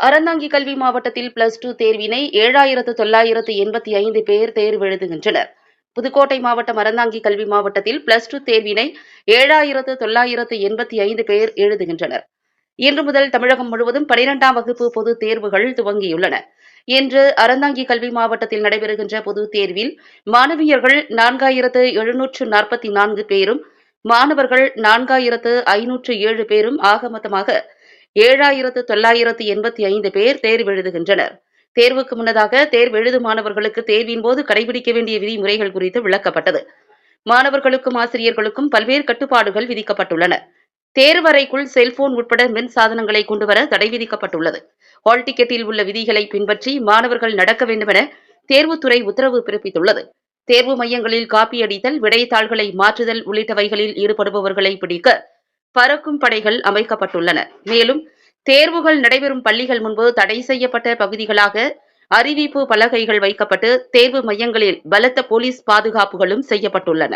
அறந்தாங்கி கல்வி மாவட்டத்தில் plus two தேர்வினை ஏழாயிரத்து தொள்ளாயிரத்து எண்பத்தி ஐந்து பேர் தேர்வு எழுதுகின்றனர். புதுக்கோட்டை மாவட்டம் அறந்தாங்கி கல்வி மாவட்டத்தில் பிளஸ் டூ தேர்வினை ஏழாயிரத்து தொள்ளாயிரத்து எண்பத்தி ஐந்து பேர் எழுதுகின்றனர். இன்று முதல் தமிழகம் முழுவதும் பனிரெண்டாம் வகுப்பு பொது தேர்வுகள் துவங்கியுள்ளன. இன்று அறந்தாங்கி கல்வி மாவட்டத்தில் நடைபெறுகின்ற பொது தேர்வில் மாணவியர்கள் நான்காயிரத்து எழுநூற்று நாற்பத்தி நான்கு பேரும் மாணவர்கள் நான்காயிரத்து ஐநூற்று ஏழு பேரும் ஆக மொத்தமாக ஏழாயிரத்து தொள்ளாயிரத்து எண்பத்தி ஐந்து பேர் தேர்வு எழுதுகின்றனர். தேர்வுக்கு முன்னதாக தேர்வு எழுதும் மாணவர்களுக்கு தேர்வின் போது கடைபிடிக்க வேண்டிய விதிமுறைகள் குறித்து விளக்கப்பட்டது. மாணவர்களுக்கும் ஆசிரியர்களுக்கும் பல்வேறு கட்டுப்பாடுகள் விதிக்கப்பட்டுள்ளன. தேர்வறைக்குள் செல்போன் உட்பட மின் சாதனங்களை கொண்டுவர தடை விதிக்கப்பட்டுள்ளது. ஹால் டிக்கெட்டில் உள்ள விதிகளை பின்பற்றி மாணவர்கள் நடக்க வேண்டுமென தேர்வுத்துறை உத்தரவு பிறப்பித்துள்ளது. தேர்வு மையங்களில் காப்பியடித்தல் விடைத்தாள்களை மாற்றுதல் உள்ளிட்டவைகளில் ஈடுபடுபவர்களை பிடிக்க பறக்கும் படைகள் அமைக்கப்பட்டுள்ளன. மேலும் தேர்வுகள் நடைபெறும் பள்ளிகள் முன்பு தடை செய்யப்பட்ட பகுதிகளாக அறிவிப்பு பலகைகள் வைக்கப்பட்டு தேர்வு மையங்களில் பலத்த போலீஸ் பாதுகாப்புகளும் செய்யப்பட்டுள்ளன.